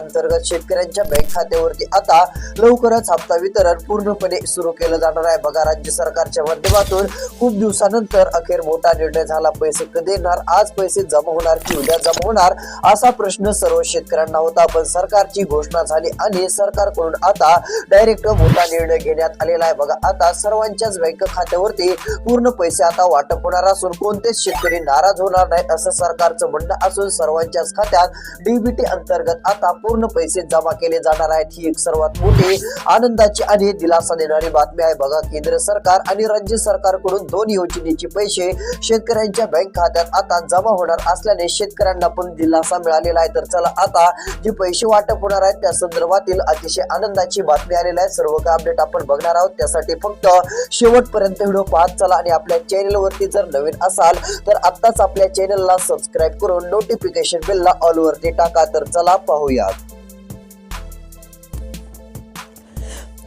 अंतर्गत शेतकऱ्यांच्या बँक खात्यावरती आता लवकरच हप्ता वितरण पूर्णपणे सुरू केलं जाणार आहे. बघा राज्य सरकारच्या माध्यमातून खूप दिवसानंतर अखेर मोठा निर्णय झाला. पैसे कधी येणार? आज पैसे जमा होणार की उद्या जमा होणार? असा प्रश्न सर्व शेतकऱ्यांना होता. पण सरकारची घोषणा झाली आणि सरकारकडून आता डायरेक्ट मोठा निर्णय घेण्यात आलेला आहे. बघा आता सर्वांच्याच बँक खात्यावरती पूर्ण पैसे आता वाटप होणार असून कोणतेच शेतकरी नाराज होणार नाही असं सरकारचं म्हणणं असून सर्वांच्याच खात्यात डीबीटी अंतर्गत आता पूर्ण पैसे जमा केले जाणार आहेत. ही एक सर्वात मोठी आनंदाची आणि दिलासा देणारी बातमी आहे. बघा केंद्र सरकार आणि राज्य सरकारकडून दोन योजनेचे पैसे शेतकऱ्यांच्या बँक खात्यात आता जमा होणार असल्याने शेतकऱ्यांना पण दिलासा मिळालेला आहे. तर चला आता जे पैसे वाटप होणार आहेत त्या संदर्भातील अतिशय आनंदाची बातमी आलेली आहे. सर्व काय अपडेट आपण बघणार आहोत. त्यासाठी फक्त शेवटपर्यंत व्हिडिओ पाहत चला आणि आपल्या चॅनलवरती जर नवीन असाल तर आत्ताच आपल्या चॅनलला सबस्क्राईब करून नोटिफिकेशन बेलला ऑलवरती टाका. तर चला पाहूयात.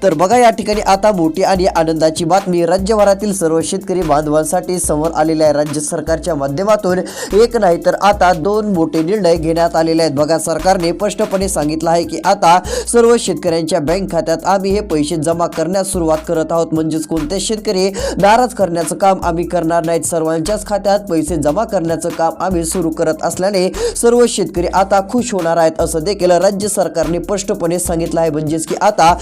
तर बघा या ठिकाणी आता मोठी आणि आनंदाची बातमी. राज्यभरातील सर्व शेतकरी बांधवांसाठी समोर आलेल्या आहे. राज्य सरकारच्या माध्यमातून एक नाही तर आता दोन मोठे निर्णय घेण्यात आलेले आहेत. बघा सरकारने स्पष्टपणे सांगितलं आहे की आता सर्व शेतकऱ्यांच्या बँक खात्यात आम्ही हे पैसे जमा करण्यास सुरुवात करत आहोत. म्हणजेच कोणते शेतकरी नाराज करण्याचं काम आम्ही करणार नाहीत. सर्वांच्याच खात्यात पैसे जमा करण्याचं काम आम्ही सुरू करत असल्याने सर्व शेतकरी आता खुश होणार आहेत असं देखील राज्य सरकारने स्पष्टपणे सांगितलं आहे. म्हणजेच की आता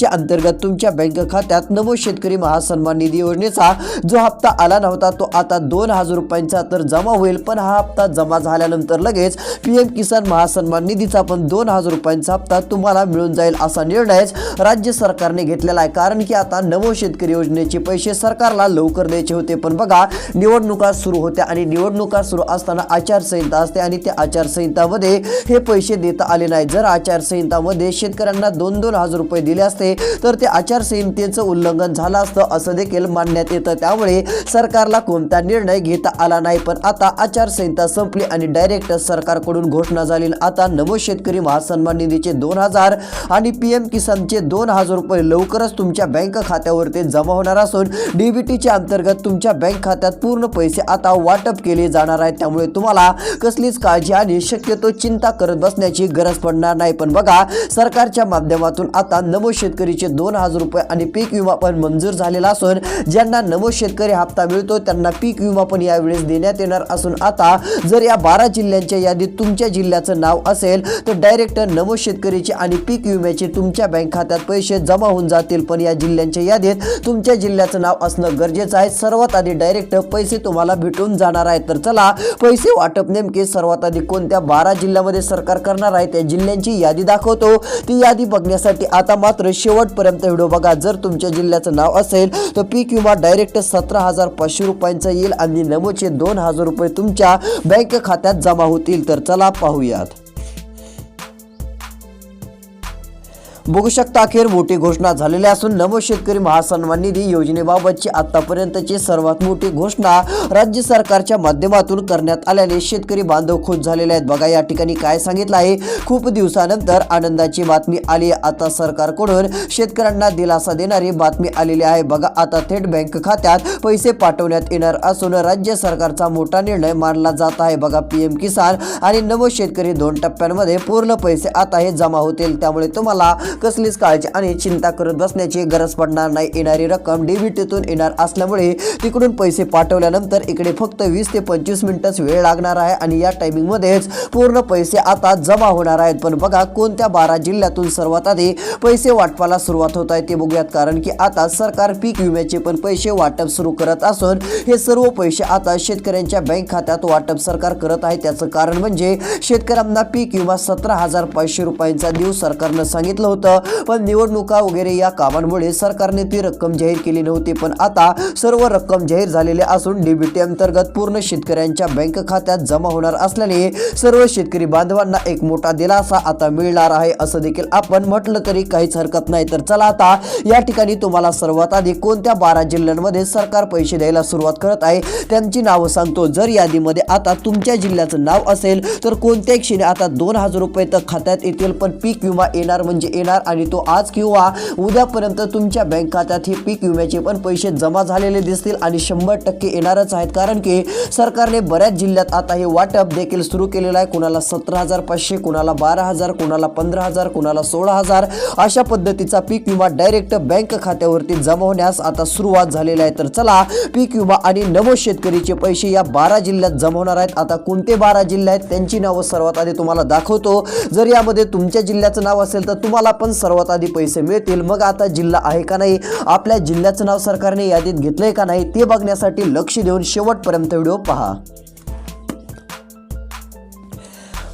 योजनेच्या अंतर्गत तुमच्या बँक खात्यात नमो शेतकरी महासन्मान निधी योजनेचा जो हप्ता आला नव्हता तो आता दोन हजार रुपयांचा तर जमा होईल पण हा हप्ता जमा झाल्यानंतर लगेच पीएम किसान महासन्मान निधीचा पण दोन हजार रुपयांचा हप्ता तुम्हाला मिळून जाईल असा निर्णयच राज्य सरकारने घेतलेला आहे. कारण की आता नवो शेतकरी योजनेचे पैसे सरकारला लवकर द्यायचे होते. पण बघा निवडणुका सुरू होत्या आणि निवडणुका सुरू असताना आचारसंहिता असते आणि त्या आचारसंहितामध्ये हे पैसे देता आले नाही जर आचारसंहितामध्ये शेतकऱ्यांना दोन दोन हजार रुपये दिले असते तर ते आचारसंहितेचं उल्लंघन झालं असतं असं देखील मानण्यात येतं. त्यामुळे सरकारला कोणता निर्णय घेता आला नाही. पण आता आचारसंहिता संपली आणि डायरेक्ट सरकारकडून घोषणा झाली. आता नमो शेतकरी महासन्मान निधीचे दोन हजार आणि पी एम किसानचे दोन हजार रुपये लवकरच तुमच्या बँक खात्यावरती जमा होणार असून डीबीटीच्या अंतर्गत तुमच्या बँक खात्यात पूर्ण पैसे आता वाटप केले जाणार आहेत. त्यामुळे तुम्हाला कसलीच काळजी आणि शक्यतो चिंता करत बसण्याची गरज पडणार नाही. पण बघा सरकारच्या माध्यमातून आता नमो शेतकरीचे दोन हजार रुपये आणि पीक विमा पण मंजूर झालेला असून ज्यांना नमो शेतकरी हप्ता मिळतो त्यांना पीक विमा पण यावेळेस देण्यात येणार असून आता जर या बारा जिल्ह्यांच्या यादीत तुमच्या जिल्ह्याचं नाव असेल तर डायरेक्ट नमो शेतकरीचे आणि पीक विम्याचे तुमच्या बँक खात्यात पैसे जमा होऊन जातील. पण या जिल्ह्यांच्या यादीत तुमच्या जिल्ह्याचं नाव असणं गरजेचं आहे. सर्वात आधी डायरेक्ट पैसे तुम्हाला भेटून जाणार आहेत. तर चला पैसे वाटप नेमके सर्वात आधी कोणत्या बारा जिल्ह्यामध्ये सरकार करणार आहे त्या जिल्ह्यांची यादी दाखवतो. ती यादी बघण्यासाठी आता मात्र शेवटपर्यंत व्हिडिओ बघा. जर तुमच्या जिल्ह्याचं नाव असेल तर पीक विमा डायरेक्ट सतरा हजार पाचशे रुपयांचा येईल आणि नमोचे दोन हजार रुपये तुमच्या बँक खात्यात जमा होतील. तर चला पाहूयात. बघू शकता अखेर मोठी घोषणा झालेली असून नव शेतकरी महासन्मान निधी योजनेबाबतची आतापर्यंतची सर्वात मोठी घोषणा राज्य सरकारच्या माध्यमातून करण्यात आल्याने शेतकरी बांधव खुश झालेले आहेत. बघा या ठिकाणी काय सांगितलं आहे? खूप दिवसानंतर आनंदाची बातमी आली आहे. आता सरकारकडून शेतकऱ्यांना दिलासा देणारी बातमी आलेली आहे. बघा आता थेट बँक खात्यात पैसे पाठवण्यात येणार असून राज्य सरकारचा मोठा निर्णय मानला जात आहे. बघा पीएम किसान आणि नव शेतकरी दोन टप्प्यांमध्ये पूर्ण पैसे आता हे जमा होतील. त्यामुळे तुम्हाला कसलीच काळजी आणि चिंता करत बसण्याची गरज पडणार नाही. येणारी रक्कम डीबीटीतून येणार असल्यामुळे तिकडून पैसे पाठवल्यानंतर इकडे फक्त वीस ते पंचवीस मिनिटच वेळ लागणार आहे आणि या टायमिंगमध्येच पूर्ण पैसे आता जमा होणार आहेत. पण बघा कोणत्या बारा जिल्ह्यातून सर्वात आधी पैसे वाटपाला सुरुवात होत आहे ते बघूयात. कारण की आता सरकार पीक विम्याचे पण पैसे वाटप सुरू करत असून हे सर्व पैसे आता शेतकऱ्यांच्या बँक खात्यात वाटप सरकार करत आहे. त्याचं कारण म्हणजे शेतकऱ्यांना पीक विमा सतरा हजार पाचशे रुपयांचा देऊ सरकारनं सांगितलं होतं. पण निवडणुका वगैरे या कामांमुळे सरकारने ती रक्कम जाहीर केली नव्हती. पण आता सर्व रक्कम जाहीर झालेली असून डीबीटी अंतर्गत पूर्ण शेतकऱ्यांच्या बँक खात्यात जमा होणार असल्याने सर्व शेतकरी बांधवांना एक मोठा दिलासा आता मिळणार आहे असं देखील आपण म्हटलं तरी काहीच हरकत नाही. तर चला आता या ठिकाणी तुम्हाला सर्वात आधी कोणत्या बारा जिल्ह्यांमध्ये सरकार पैसे द्यायला सुरुवात करत आहे त्यांची नावं सांगतो. जर यादीमध्ये आता तुमच्या जिल्ह्याचं नाव असेल तर कोणत्याही क्षणी आता दोन हजार रुपये तर खात्यात येतील पण पीक विमा येणार म्हणजे येणार येणार आणि तो आज किंवा उद्यापर्यंत तुमच्या बँक खात्यात हे पीक विम्याचे पण पैसे जमा झालेले दिसतील आणि शंभर टक्के येणारच आहेत. कारण की सरकारने बऱ्याच जिल्ह्यात आता हे वाटप देखील सुरू केलेलं आहे. कुणाला सतरा हजार पाचशे कुणाला बारा हजार कुणाला पंधरा हजार कुणाला सोळा हजार अशा पद्धतीचा पीक विमा डायरेक्ट बँक खात्यावरती जमा होण्यास आता सुरुवात झालेली आहे. तर चला पीक विमा आणि नमो शेतकरीचे पैसे या बारा जिल्ह्यात जमा होणार आहेत. आता कोणते बारा जिल्हे आहेत? त्यांची नावं सर्वात आधी तुम्हाला दाखवतो. जर यामध्ये तुमच्या जिल्ह्याचं नाव असेल तर तुम्हाला पण सर्वात आधी पैसे मिळतील. मग आता जिल्हा आहे का नाही? आपल्या जिल्ह्याचं नाव सरकारने यादीत घेतलंय का नाही? ते बघण्यासाठी लक्ष देऊन शेवटपर्यंत व्हिडिओ पहा.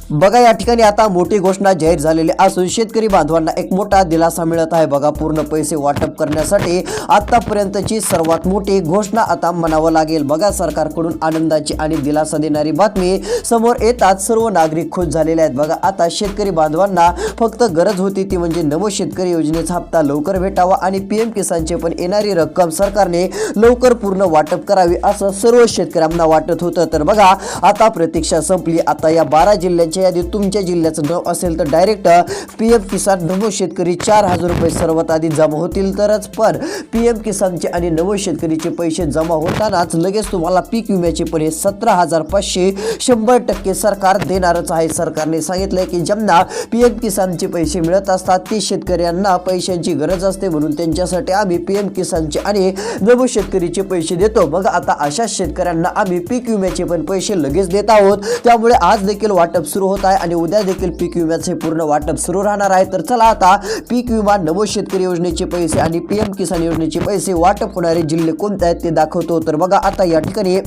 बघा या ठिकाणी आता मोठी घोषणा जाहीर झालेली असून शेतकरी बांधवांना एक मोठा दिलासा मिळत आहे. बघा पूर्ण पैसे वाटप करण्यासाठी आतापर्यंतची सर्वात मोठी घोषणा आता म्हणावं लागेल. बघा सरकारकडून आनंदाची आणि दिलासा देणारी बातमी समोर येतात सर्व नागरिक खुश झालेले आहेत. बघा आता शेतकरी बांधवांना फक्त गरज होती ती म्हणजे नमो शेतकरी योजनेचा हप्ता लवकर भेटावा आणि पीएम किसानचे पण येणारी रक्कम सरकारने लवकर पूर्ण वाटप करावी असं सर्व शेतकऱ्यांना वाटत होतं. तर बघा आता प्रतीक्षा संपली. आता या बारा जिल्ह्यांच्या यादीत तुमच्या जिल्ह्याचं नाव असेल तर direct P M Kisan Namo Shetkari चार हजार रुपये सर्वात आधी जमा होतील तरच. पण पी एम किसानचे आणि नमो शेतकरीचे पैसे जमा होतानाच लगेच तुम्हाला पीक विम्याचे पण हे सतरा हजार पाचशे शंभर टक्के सरकार देणारच आहे. सरकारने सांगितलंय की ज्यांना पी एम किसानचे पैसे मिळत असतात ते शेतकऱ्यांना पैशांची गरज असते. म्हणून त्यांच्यासाठी आम्ही पी एम किसानचे आणि नमो शेतकरीचे पैसे देतो. मग आता अशा शेतकऱ्यांना आम्ही पीक विम्याचे पण पैसे लगेच देत आहोत. त्यामुळे आज देखील वाटप सुरू होत आहे आणि उद्या देखील पीक विम्याचे पूर्ण वाटप सुरू राहणार आहे. तर चला आता पीक विमा नमो शेतकरी योजनेचे पैसे आणि पीएम किसान योजनेचे पैसे वाटप होणारे जिल्हे कोणते आहेत ते दाखवतो. तर बघा आता या ठिकाणी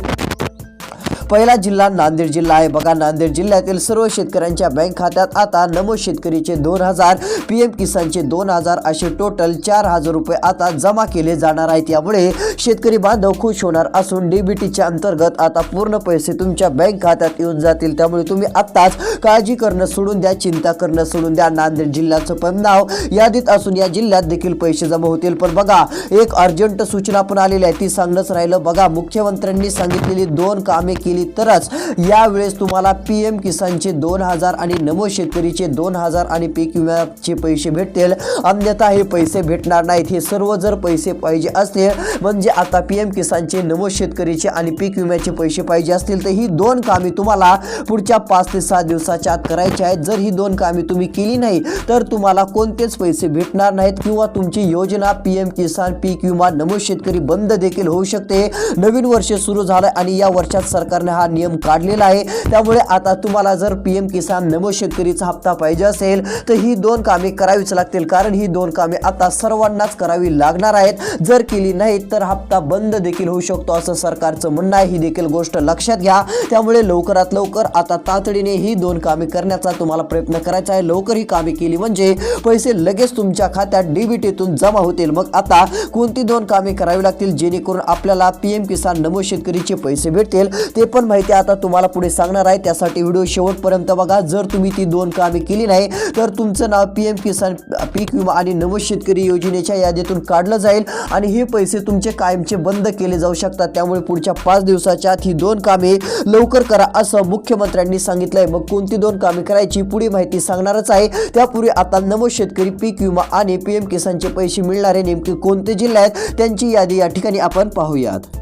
पहिला जिल्हा नांदेड जिल्हा आहे. बघा नांदेड जिल्ह्यातील सर्व शेतकऱ्यांच्या बँक खात्यात आता नमो शेतकरीचे दोन हजार पी एम किसानचे दोन हजार असे टोटल चार हजार रुपये आता जमा केले जाणार आहेत. यामुळे शेतकरी बांधव खुश होणार असून डीबीटीच्या अंतर्गत आता पूर्ण पैसे तुमच्या बँक खात्यात येऊन जातील. त्यामुळे तुम्ही आत्ताच काळजी करणं सोडून द्या चिंता करणं सोडून द्या. नांदेड जिल्ह्याचं पण नाव यादीत असून या जिल्ह्यात देखील पैसे जमा होतील. पण बघा एक अर्जंट सूचना पण आलेली आहे. ती सांगणंच राहिलं. बघा मुख्यमंत्र्यांनी सांगितलेली दोन कामे केली तरच यावेळेस तुम्हाला पी एम किसानचे दोन हजार आणि नमो शेतकरीचे दोन हजार आणि पीक विम्याचे पैसे भेटतील. अन्यथा हे पैसे भेटणार नाहीत. हे सर्व जर पैसे पाहिजे असतील म्हणजे आता पी एम किसानचे नमो शेतकरीचे आणि पीक विम्याचे पैसे पाहिजे असतील तर ही दोन कामे तुम्हाला पुढच्या पाच ते सहा दिवसाच्या आत करायची आहेत. जर ही दोन कामे तुम्ही केली नाही तर तुम्हाला कोणतेच पैसे भेटणार नाहीत किंवा तुमची योजना पी एम किसान पीक विमा नमो शेतकरी बंद देखील होऊ शकते. नवीन वर्ष सुरू झालं आणि या वर्षात सरकारने हा नियम काढलेला आहे. त्यामुळे आता तुम्हाला जर पी एम किसान नमो शेतकरीचा हप्ता पाहिजे असेल तर ही दोन कामे करावीच लागतील. कारण ही दोन कामे आता सर्वांनाच करावी लागणार आहेत. जर केली नाही तर हप्ता बंद देखील होऊ शकतो असं सरकारचं म्हणणं आहे. ही देखील गोष्ट लक्षात घ्या. त्यामुळे लवकरात लवकर आता तातडीने ही दोन कामे करण्याचा तुम्हाला प्रयत्न करायचा आहे. लवकर ही कामे केली म्हणजे पैसे लगेच तुमच्या खात्यात डीबीटीतून जमा होतील. मग आता कोणती दोन कामे करावी लागतील? जेणेकरून आपल्याला पी एम किसान नमो शेतकरीचे पैसे भेटतील. ते पण माहिती आता तुम्हाला पुढे सांगणार आहे. त्यासाठी व्हिडिओ शेवटपर्यंत बघा. जर तुम्ही ती दोन कामे केली नाही तर तुमचं नाव पी एम किसान पीक विमा आणि नव शेतकरी योजनेच्या यादीतून काढलं जाईल आणि हे पैसे तुमचे कायमचे बंद केले जाऊ शकतात. त्यामुळे पुढच्या पाच दिवसाच्या आत ही दोन कामे लवकर करा असं मुख्यमंत्र्यांनी सांगितलंय. मग कोणती दोन कामे करायची पुढे माहिती सांगणारच आहे. त्यापूर्वी आता नव शेतकरी पीक विमा आणि पी एम किसानचे पैसे मिळणारे नेमके कोणते जिल्हे आहेत त्यांची यादी या ठिकाणी आपण पाहूयात.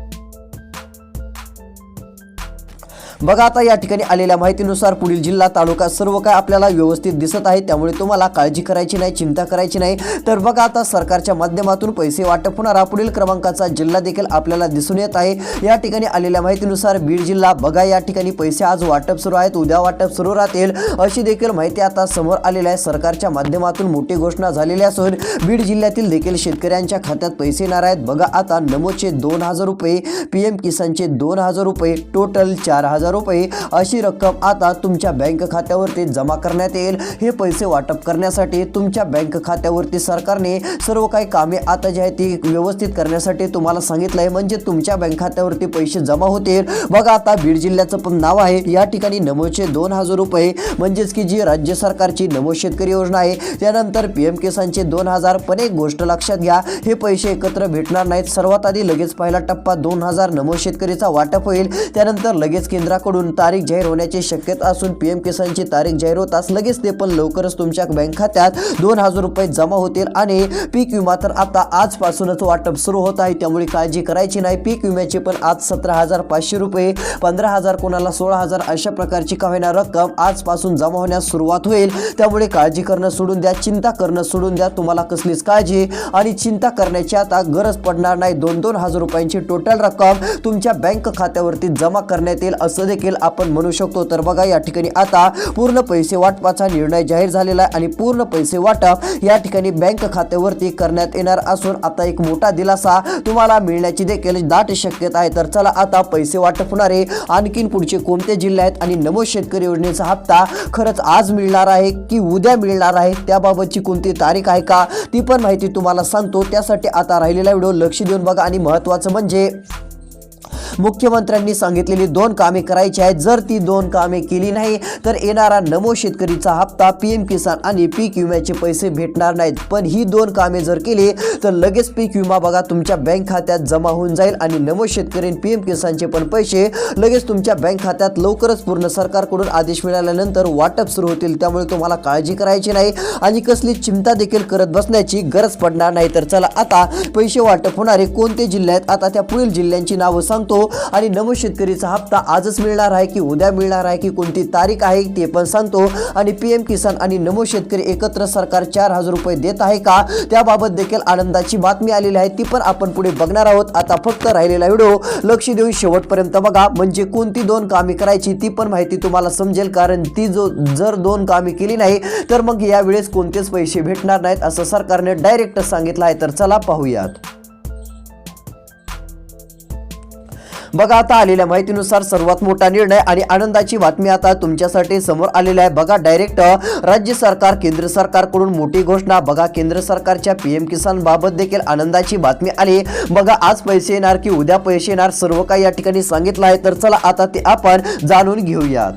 बघा आता या ठिकाणी आलेल्या माहितीनुसार पुढील जिल्हा तालुका सर्व काय आपल्याला व्यवस्थित दिसत आहे. त्यामुळे तुम्हाला काळजी करायची नाही चिंता करायची नाही. तर बघा आता सरकारच्या माध्यमातून पैसे वाटप होणारा पुढील क्रमांकाचा जिल्हा देखील आपल्याला दिसून येत आहे. या ठिकाणी आलेल्या माहितीनुसार बीड जिल्हा बघा या ठिकाणी पैसे आज वाटप सुरू आहेत उद्या वाटप सुरू राहतील. अशी देखील माहिती आता समोर आलेली आहे. सरकारच्या माध्यमातून मोठी घोषणा झालेली असून बीड जिल्ह्यातील देखील शेतकऱ्यांच्या खात्यात पैसे येणार आहेत. बघा आता नमोचे दोन हजार रुपये पी एम किसानचे दोन हजार रुपये टोटल चार हजार रुपये अशी रक्कम आता तुमच्या बँक खात्यावरती जमा करण्यात येईल. हे पैसे वाटप करण्यासाठी तुमच्या बँक खात्यावरती सरकारने सर्व काही कामे आता जी आहे ती व्यवस्थित करण्यासाठी तुम्हाला सांगितलं आहे म्हणजे तुमच्या बँक खात्यावरती पैसे जमा होतील. बघा आता बीड जिल्ह्याचं पण नाव आहे. या ठिकाणी नमोचे दोन हजार रुपये म्हणजेच की जी राज्य सरकारची नमो शेतकरी योजना आहे त्यानंतर पी एम किसानचे दोन हजार. पण एक गोष्ट लक्षात घ्या हे पैसे एकत्र भेटणार नाहीत. सर्वात आधी लगेच पहिला टप्पा दोन हजार नमो शेतकरीचा वाटप होईल. त्यानंतर लगेच केंद्रा विभागाकडून तारीख जाहीर होण्याची शक्यता असून पी एम किसानची तारीख जाहीर होताच लगेच ते पण लवकरच तुमच्या बँक खात्यात दोन हजार रुपये जमा होतील आणि पीक विमा तर आता आजपासूनच वाटप सुरू होत आहे. त्यामुळे काळजी करायची नाही. पीक विम्याचे पण आज सतरा हजार पाचशे रुपये पंधरा हजार कोणाला सोळा हजार अशा प्रकारची का होईना रक्कम आजपासून जमा होण्यास सुरुवात होईल. त्यामुळे काळजी करणं सोडून द्या चिंता करणं सोडून द्या. तुम्हाला कसलीच काळजी आणि चिंता करण्याची आता गरज पडणार नाही. दोन दोन हजार रुपयांची टोटल रक्कम तुमच्या बँक खात्यावरती जमा करण्यात येईल असं देखील आपण म्हणू शकतो. तर बघा या ठिकाणी आता पूर्ण पैसे वाटपाचा निर्णय जाहीर झालेला आहे आणि पूर्ण पैसे वाटप या ठिकाणी बँक खात्यावरती करण्यात येणार असून आता एक मोठा दिलासा तुम्हाला मिळण्याची देखील दाट शक्यता आहे. तर चला आता पैसे वाटप होणारे आणखीन पुढचे कोणते जिल्हे आहेत आणि नमो शेतकरी योजनेचा हप्ता खरंच आज मिळणार आहे की उद्या मिळणार आहे? त्याबाबतची कोणती तारीख आहे का? ती पण माहिती तुम्हाला सांगतो. त्यासाठी आता राहिलेला व्हिडिओ लक्ष देऊन बघा आणि महत्त्वाचं म्हणजे मुख्यमंत्र्यांनी सांगितलेली दोन कामे करायची आहेत. जर ती दोन कामे केली नाही तर येणारा नमो शेतकरीचा हप्ता पीएम किसान आणि पीक विम्याचे पैसे भेटणार नाहीत. पण ही दोन कामे जर केली तर लगेच पीक विमा बघा तुमच्या बँक खात्यात जमा होऊन जाईल आणि नमो शेतकरी पीएम किसानचे पण पैसे लगेच तुमच्या बँक खात्यात लवकरच पूर्ण सरकारकडून आदेश मिळाल्यानंतर वाटप सुरू होतील. त्यामुळे तुम्हाला काळजी करायची नाही आणि कसली चिंता देखील करत बसण्याची गरज पडणार नाही. तर चला आता पैसे वाटप होणारे कोणते जिल्हे आहेत? आता त्या पुढील जिल्ह्यांची नावं सांगतो. आणि नमो शेतकरीचा हप्ता आजच मिळणार आहे की उद्या मिळणार आहे की कोणती तारीख आहे ते पण सांगतो. आणि पी एम किसान आणि नमो शेतकरी एकत्र सरकार चार हजार रुपये देत आहे का? त्याबाबत देखील आनंदाची बातमी आलेली आहे. ती पण आपण पुढे बघणार आहोत. आता फक्त राहिलेला व्हिडिओ लक्ष देऊन शेवटपर्यंत बघा. म्हणजे कोणती दोन कामे करायची ती पण माहिती तुम्हाला समजेल. कारण ती जो जर दोन कामे केली नाही तर मग यावेळेस कोणतेच पैसे भेटणार नाहीत असं सरकारने डायरेक्ट सांगितलं आहे. तर चला पाहूयात. बघा आता आलेल्या माहितीनुसार सर्वात मोठा निर्णय आणि आनंदाची बातमी आता तुमच्यासाठी समोर आलेली आहे. बघा डायरेक्ट राज्य सरकार केंद्र सरकारकडून मोठी घोषणा. बघा केंद्र सरकारच्या पीएम किसान बाबत देखील आनंदाची बातमी आली. बघा आज पैसे येणार की उद्या पैसे येणार सर्व काही या ठिकाणी सांगितलं आहे. तर चला आता ते आपण जाणून घेऊयात.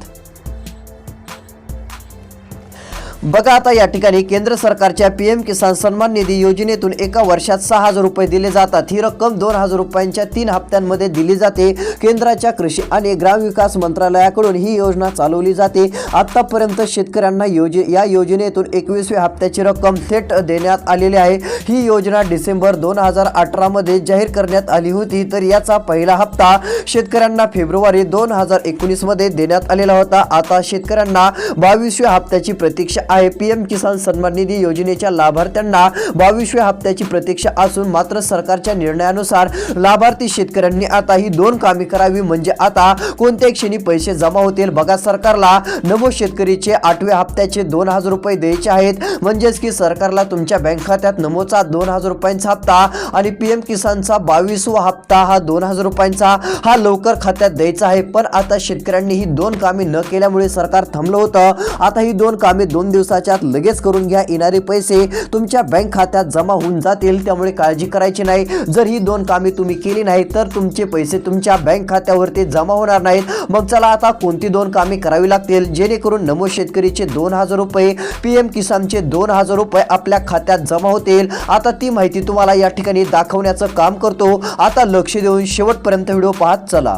बघा आता या ठिकाणी केंद्र सरकारच्या पीएम किसान सन्मान निधी योजनेतून एका वर्षात सहा हजार रुपये दिले जातात. ही रक्कम दोन हजार रुपयांच्या तीन हप्त्यांमध्ये दिली जाते. केंद्राच्या कृषी आणि ग्रामविकास मंत्रालयाकडून ही योजना चालवली जाते. आतापर्यंत शेतकऱ्यांना योजे या योजनेतून एकवीसव्या हप्त्याची रक्कम थेट देण्यात आलेली आहे. ही योजना डिसेंबर दोन हजार अठरामध्ये जाहीर करण्यात आली होती. तर याचा पहिला हप्ता शेतकऱ्यांना फेब्रुवारी दोन हजार एकोणीसमध्ये देण्यात आलेला होता. आता शेतकऱ्यांना बावीसव्या हप्त्याची प्रतीक्षा आहे. पीएम किसान सन्मान निधी योजनेच्या लाभार्थ्यांना बावीसव्या हप्त्याची प्रतीक्षा असून मात्र सरकारच्या निर्णयानुसार लाभार्थी शेतकऱ्यांनी आता ही दोन कामे करावी. म्हणजे आता कोणत्याही क्षणी पैसे जमा होतील. बघा सरकारला नमो शेतकरीचे आठव्या हप्त्याचे दोन हजार रुपये द्यायचे आहेत. म्हणजेच की सरकारला तुमच्या बँक खात्यात नमोचा दोन हजार रुपयांचा हप्ता आणि पीएम किसानचा बावीसवा हप्ता हा दोन हजार रुपयांचा हा लवकर खात्यात द्यायचा आहे. पण आता शेतकऱ्यांनी ही दोन कामे न केल्यामुळे सरकार थांबलं होतं. आता ही दोन कामे दोन दिवस दिवसाच्या आत लगेच करून घ्या. येणारे पैसे तुमच्या बँक खात्यात जमा होऊन जातील. त्यामुळे काळजी करायची नाही. जर ही दोन कामे तुम्ही केली नाही तर तुमचे पैसे तुमच्या बँक खात्यावरती जमा होणार नाहीत. मग चला आता कोणती दोन कामे करावी लागतील? जेणेकरून नमो शेतकरीचे दोन हजार रुपये पीएम किसानचे दोन हजार रुपये आपल्या खात्यात जमा होतील. आता ती माहिती तुम्हाला या ठिकाणी दाखवण्याचं काम करतो. आता लक्ष देऊन शेवटपर्यंत व्हिडिओ पाहत चला.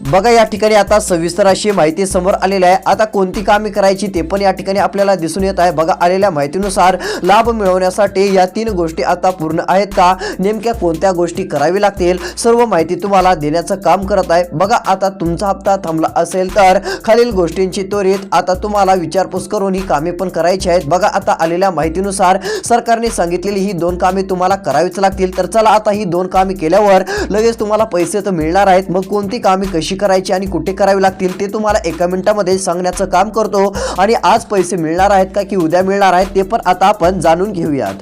बघा या ठिकाणी आता सविस्तर अशी माहिती समोर आलेली आहे. आता कोणती कामे करायची ते पण या ठिकाणी आपल्याला दिसून येत आहे. बघा आलेल्या माहितीनुसार लाभ मिळवण्यासाठी या तीन गोष्टी आता पूर्ण आहेत का? नेमक्या कोणत्या गोष्टी करावी लागतील? सर्व माहिती तुम्हाला देण्याचं काम करत आहे. बघा आता तुमचा हप्ता थांबला असेल तर खालील गोष्टींची त्वरित आता तुम्हाला विचारपूस करून ही कामे पण करायची आहेत. बघा आता आलेल्या माहितीनुसार सरकारने सांगितलेली ही दोन कामे तुम्हाला करावीच लागतील. तर चला आता ही दोन कामे केल्यावर लगेच तुम्हाला पैसे तर मिळणार आहेत. मग कोणती कामे कशी करायची आणि कुठे करावी लागतील ते तुम्हाला एका मिनिटामध्ये सांगण्याचं काम करतो. आणि आज पैसे मिळणार आहेत का की उद्या मिळणार आहेत ते पण आता आपण जाणून घेऊयात.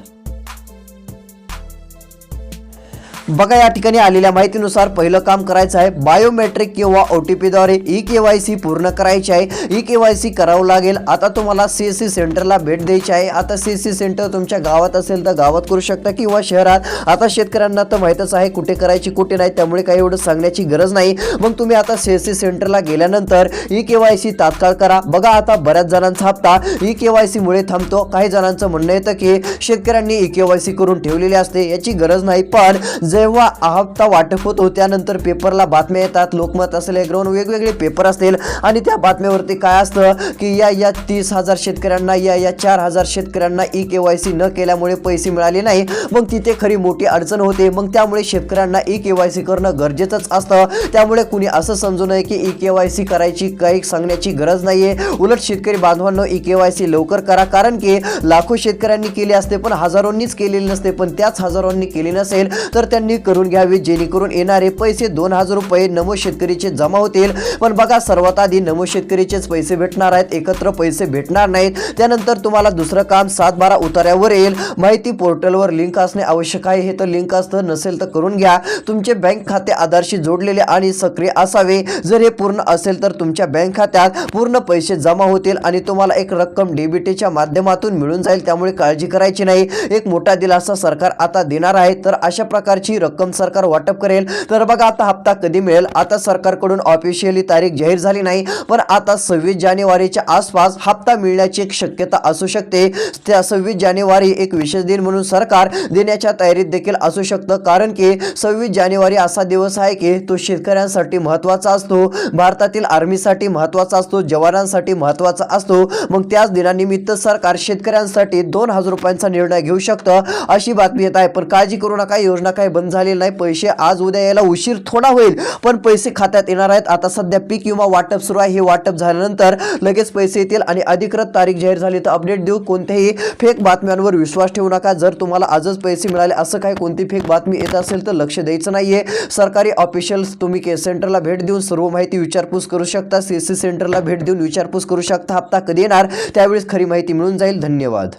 बघा या ठिकाणी आलेल्या माहितीनुसार पहिलं काम करायचं आहे बायोमेट्रिक किंवा ओ टी पीद्वारे ई के वाय सी पूर्ण करायची आहे. ई के वाय सी करावं लागेल. आता तुम्हाला सी एस सी सेंटरला भेट द्यायची आहे. आता सी एस सी सेंटर तुमच्या गावात असेल तर गावात करू शकता किंवा शहरात. आता शेतकऱ्यांना तर माहीतच आहे कुठे करायची कुठे नाही. त्यामुळे काही एवढं सांगण्याची गरज नाही. मग तुम्ही आता सी एस सी सेंटरला गेल्यानंतर ई के वाय सी तात्काळ करा. बघा आता बऱ्याच जणांचा हप्ता ई के वाय सी मुळे थांबतो. काही जणांचं म्हणणं येतं की शेतकऱ्यांनी ई के वाय सी करून ठेवलेली असते. याची गरज नाही. पण जर जेव्हा हप्ता वाटप होतो त्यानंतर पेपरला बातम्या येतात. लोकमत असेल ग्राउंड वेगवेगळे पेपर असतील आणि त्या बातम्यावरती काय असतं की या या तीस हजार शेतकऱ्यांना या या चार हजार शेतकऱ्यांना ई के वाय सी न केल्यामुळे पैसे मिळाले नाही. मग तिथे खरी मोठी अडचण होते. मग त्यामुळे शेतकऱ्यांना ई के वाय सी करणं गरजेचंच असतं. त्यामुळे कुणी असं समजू नये की ई के वाय सी करायची काही सांगण्याची गरज नाही आहे उलट शेतकरी बांधवांनो ई के वाय सी लवकर करा. कारण की लाखो शेतकऱ्यांनी केली असते पण हजारोंनीच केलेली नसते. पण त्याच हजारोंनी केली नसेल तर त्यांनी करून घ्यावी जेणेकरून येणारे पैसे दोन हजार रुपये नमो शेतकरीचे जमा होतील. पण बघा सर्वात आधी नमो शेतकरीचेच पैसे भेटणार आहेत एकत्र पैसे भेटणार नाहीत. त्यानंतर तुम्हाला दुसरं काम सात बारा उतार्यावर येईल. माहिती पोर्टलवर लिंक असणे आवश्यक आहे. हे तर लिंक असतं नसेल तर करून घ्या. तुमचे बँक खाते आधारशी जोडलेले आणि सक्रिय असावे. जर हे पूर्ण असेल तर तुमच्या बँक खात्यात पूर्ण पैसे जमा होतील आणि तुम्हाला एक रक्कम डीबीटीच्या माध्यमातून मिळून जाईल. त्यामुळे काळजी करायची नाही. एक मोठा दिलासा सरकार आता देणार आहे. तर अशा प्रकारची रक्कम सरकार वाटप करेल. तर बघा आता हप्ता कधी मिळेल? आता सरकारकडून ऑफिशियली तारीख जाहीर झाली नाही पण आता सव्वीस जानेवारीच्या आसपास हप्ता मिळण्याची एक शक्यता असू शकते. त्या सव्वीस जानेवारी एक विशेष दिन म्हणून सरकार देण्याच्या तयारीत देखील असू शकतं कारण की सव्वीस जानेवारी असा दिवस आहे की तो शेतकऱ्यांसाठी महत्त्वाचा असतो भारतातील आर्मीसाठी महत्त्वाचा असतो जवानांसाठी महत्त्वाचा असतो. मग त्याच दिनानिमित्त सरकार शेतकऱ्यांसाठी दोन हजार रुपयांचा निर्णय घेऊ शकतं अशी बातमी येत आहे. पण काळजी करू नका योजना काही बंद झालेलं नाही पैसे आज उद्या यायला उशीर थोडा होईल पण पैसे खात्यात येणार आहेत. आता सध्या पीक विमा वाटप सुरू आहे. हे वाटप झाल्यानंतर लगेच पैसे येतील आणि अधिकृत तारीख जाहीर झाली तर अपडेट देऊ. कोणत्याही फेक बातम्यांवर विश्वास ठेवू नका. जर तुम्हाला आजच पैसे मिळाले असं काही कोणती फेक बातमी येत असेल तर लक्ष द्यायचं नाहीये. सरकारी ऑफिशियल्स तुम्ही के सेंटरला भेट देऊन सर्व माहिती विचारपूस करू शकता. सी सी सेंटरला भेट देऊन विचारपूस करू शकता. हप्ता कधी येणार? त्यावेळेस खरी माहिती मिळून जाईल. धन्यवाद.